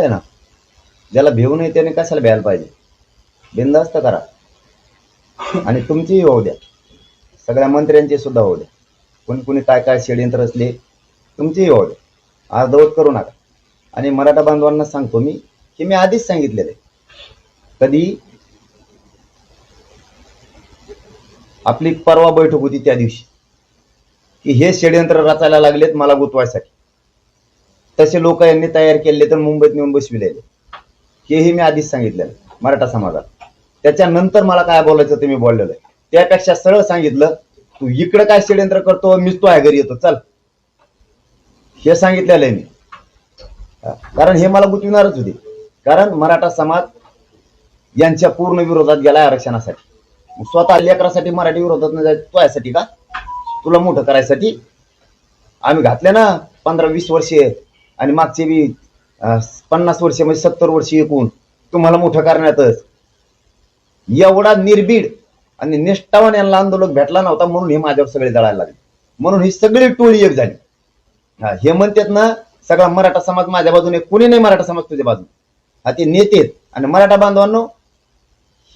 आहे ना? ज्याला भिवून नये त्याने कशाला भ्यायला पाहिजे? बिंदास्त करा. आणि तुमचीही होऊ द्या. सगळ्या मंत्र्यांची सुद्धा होऊ द्या. कोणी कुणी काय काय षडयंत्र असले तुमचीही होऊ द्या. अर्धवट करू नका. आणि मराठा बांधवांना सांगतो मी की मी आधीच सांगितलेलं. आहे कधी आपली परवा बैठक होती त्या दिवशी की हे षडयंत्र रचायला लागलेत मला गुतवायसाठी. तसे लोक यांनी तयार केले तर मुंबईत नेऊन बसविलेले हेही मी आधीच सांगितलेलं मराठा समाजात त्याच्यानंतर मला काय बोलायचं ते मी बोललेलं आहे. त्यापेक्षा सरळ सांगितलं तू इकडं काय षडयंत्र करतो? मीच तो आहे घरी येतो. चल. हे सांगितलेलं आहे मी. कारण हे मला गुतविणारच होते. कारण मराठा समाज यांच्या पूर्ण विरोधात गेलाय आरक्षणासाठी. स्वतः लेकरासाठी मराठी विरोधात न जायचं? यासाठी का? तुला मोठं करायसाठी? आम्ही घातले ना पंधरा वीस वर्षे. आणि मागचे बी पन्नास वर्ष म्हणजे सत्तर वर्ष एकूण तुम्हाला मोठं करण्यातच. एवढा निर्भीड आणि निष्ठावान यांना आंदोलक भेटला नव्हता म्हणून हे माझ्यावर सगळे जळायला लागले. म्हणून ही सगळी टोळी एक झाली. हा, हे म्हणतात ना सगळा मराठा समाज माझ्या बाजूने कुणी नाही मराठा समाज तुझ्या बाजूने. हा ते नेते आणि मराठा बांधवांनो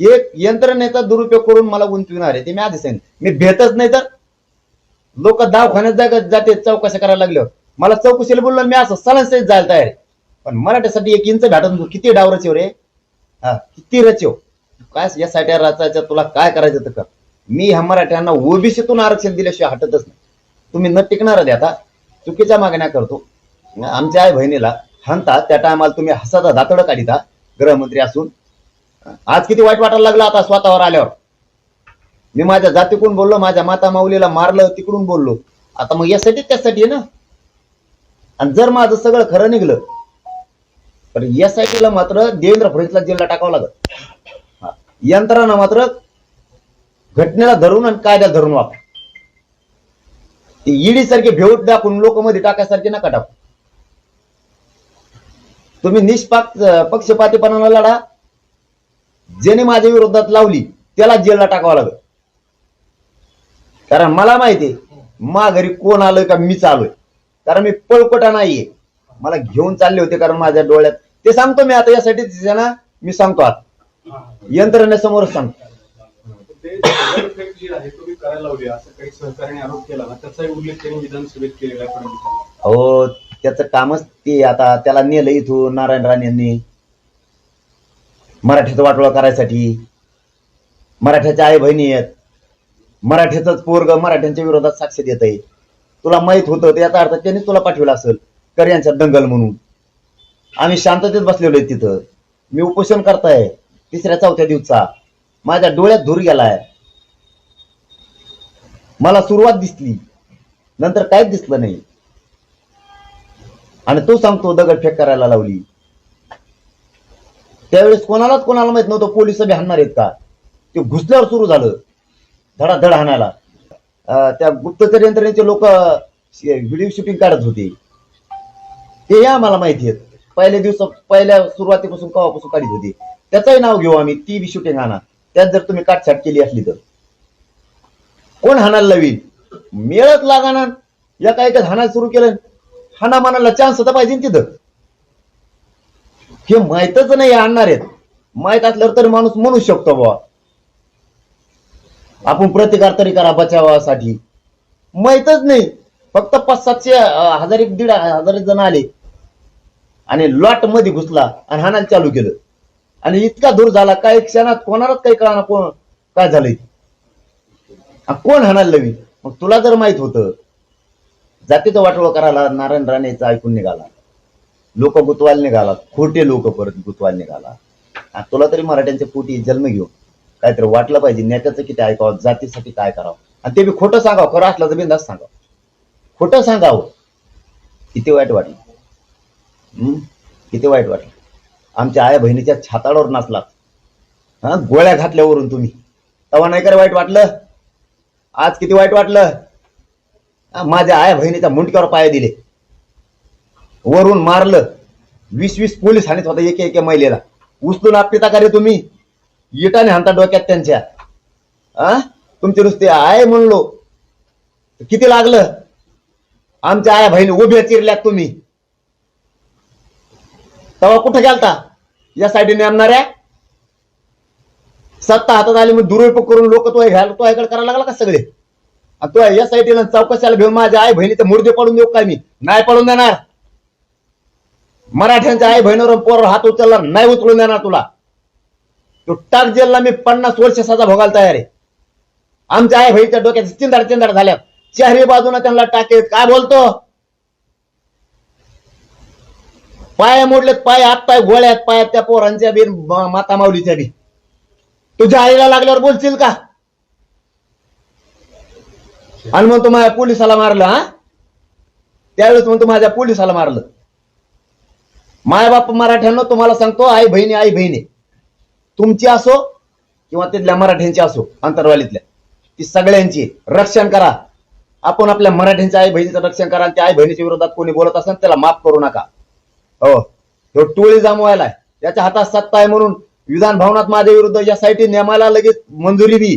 हे यंत्रणेचा दुरुपयोग करून मला गुंतविणार आहे ते मी आधी सांगेन मी भेटच नाही तर लोक दवाखान्यात जागा जाते चौकशा करायला लागल्यावर. मला चौकशीला बोललो मी असं सलांसहित जायला तयार आहे. पण मराठ्यासाठी एक इंच भेटत किती डाव रचव रे हा किती रचव काय यासाठी रचायचं तुला काय करायचं तर कर. मी ह्या मराठ्यांना ओबीसीतून आरक्षण दिल्याशिवाय हटतच नाही. तुम्ही न टिकणार द्या आता. चुकीच्या मागण्या करतो. आमच्या आई बहिणीला हनता त्या टायमाला तुम्ही हसाचा दातडं काढिता गृहमंत्री असून. आज किती वाईट वाटायला लागला आता स्वतःवर आल्यावर. मी माझ्या जातीकडून बोललो माझ्या माता माऊलीला मारलं तिकडून बोललो. आता मग यासाठी त्यासाठी आहे ना? आणि जर माझं सगळं खरं निघलं तर एस आय ला मात्र देवेंद्र फडणवीसला जेलला टाकावं लागत यंत्रणा मात्र घटनेला धरून आणि कायद्याला धरून वापर. ते ईडी सारखे भेऊट दाखवून लोक मध्ये टाकायसारखे नका टाकू. तुम्ही निष्पाक पक्षपातीपणाला लढा. ज्याने माझ्या विरोधात लावली त्याला जेलला टाकावं लागत कारण मला माहिती मा घरी कोण आलोय का मीच आलोय कारण मी पळपटा नाहीये. मला घेऊन चालले होते कारण माझ्या डोळ्यात. ते सांगतो मी आता यासाठी ना मी सांगतो आता. यंत्रणेसमोरच सांगतो. हो त्याचं कामच ते आता त्याला नेलं इथून नारायण राणे यांनी. मराठीचा वाटोळा करायसाठी. मराठ्याच्या आई बहिणी आहेत. मराठ्याचंच पोरग मराठ्यांच्या विरोधात साक्ष देत आहे तुला माहीत होतं तर याचा अर्थ त्यांनी तुला पाठवलं असेल कर यांचा दंगल म्हणून. आम्ही शांततेत बसलेलो आहे तिथं. मी उपोषण करताय तिसऱ्या चौथ्या दिवसा. माझ्या डोळ्यात धूर गेलाय. मला सुरुवात दिसली नंतर काहीच दिसलं नाही. आणि तो सांगतो दगडफेक करायला लावली. त्यावेळेस कोणालाच कोणाला माहीत नव्हतं पोलीस बी हाणणार आहेत का? ते घुसल्यावर सुरू झालं धडाधड हाणायला. त्या गुप्तचर यंत्रणेचे लोक व्हिडिओ शूटिंग काढत होते. ते आम्हाला माहिती आहेत. पहिल्या दिवस पहिल्या सुरुवातीपासून कवापासून काढत होती. त्याचंही नाव घेऊ आम्ही ती बी शूटिंग आणा. त्यात जर तुम्ही काटछाट केली असली तर. कोण हाणायला लावील मेळच लागाना. या काय काय हाणायला सुरू केलं. हाना मानाला चान्स होता पाहिजे ना तिथं. हे माहीतच नाही आणणार आहेत. माहीत असल्यावर तरी माणूस म्हणू शकतो बुवा. आपण प्रतिकार तरी करा बचावासाठी. माहीतच नाही. फक्त पाच सातशे हजार एक दीड हजार जण आले. आणि लॉटमध्ये घुसला आणि हाणायला चालू केलं. आणि इतका दूर झाला काही क्षणात कोणालाच काही कळणार कोण काय झालंय? कोण हाणायला लवी? मग तुला जर माहीत होतं जातीचं वाटोळ करायला नारायण राणेचा ऐकून निघाला. लोक गुतवायला निघाला. खोटे लोक परत गुतवायला निघाला. तुला तरी मराठ्यांच्या पोटी जन्म घेऊ काहीतरी वाटलं पाहिजे नेत्याचं किती ऐकावं जातीसाठी काय करावं. आणि ते बी खोटं सांगावं खरं असलं तर बिंदास सांगावं. खोटं सांगावं. किती वाईट वाटलं. हम्म? किती वाईट वाटलं. आमच्या आया बहिणीच्या छाताळावर नाचला हा? गोळ्या घातल्यावरून तुम्ही. तेव्हा नाही करे रे वाईट वाटलं? आज किती वाईट वाटलं? माझ्या आया बहिणीच्या मुंडक्यावर पाय दिले. वरून मारलं. वीस वीस पोलीस हाणीत होता एक एके महिलेला. उचलून आपटी का रे तुम्ही. इटाने हाणता डोक्यात त्यांच्या. आ? तुमचे नुसते आय म्हणलो. किती लागलं? आमच्या आया बहिणी उभ्या चिरल्यात तुम्ही. तेव्हा कुठं गेलता? या साठी नेमणाऱ्या? सत्ता हातात आली मग दुरुपयोग करून लोक तो घ्यायला तो ह्याकडे करायला लागला का सगळे? तो या साईडीला चौकशाला घेऊन माझ्या आई बहिणीचे मुर्दे पडून देऊ काय मी? नाही पडून देणार. मराठ्यांच्या आई बहिणीवर पोर हात उचलला नाही उचलून देणार तुला. तो टाक जेलला मी पन्नास वर्ष सजा भोगायला तयार आहे. आमच्या आई भाईच्या डोक्यात चिंदाड चिंदाड झाल्या चारही बाजूला त्यांना टाकेत काय बोलतो? पाय मोडलेत पाय हात पाय गोळ्यात पायात त्या पोरांच्या बी माता माऊलीच्या बी. तुझ्या आईला लागल्यावर बोलशील का? आणि मग तू माझ्या पोलिसाला मारलं हा? त्यावेळेस म्हणतो माझ्या पोलिसाला मारलं. माय बाप मराठ्यांना तुम्हाला सांगतो आई बहिणी आई बहिणी. तुमची असो किंवा तिथल्या मराठ्यांची असो अंतरवालीतल्या ती सगळ्यांची रक्षण करा. आपण आपल्या मराठ्यांच्या आई बहिणीचं रक्षण करा आणि त्या आई बहिणीच्या विरोधात कोणी बोलत असेल त्याला माफ करू नका. हो तो टोळी जमवायला त्याच्या हातात सत्ता आहे म्हणून विधान भवनात माझ्या विरुद्ध या साईटी नेमायला लगेच मंजुरी बी.